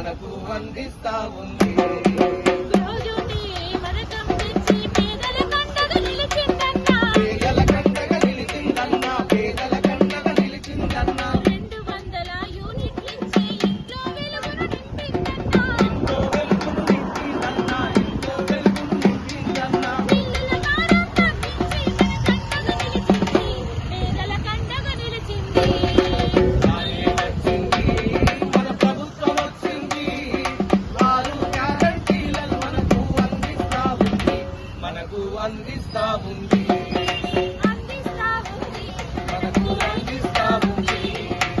మనకు అందిస్తా ఉంది మనకు అందిస్తా ఉంది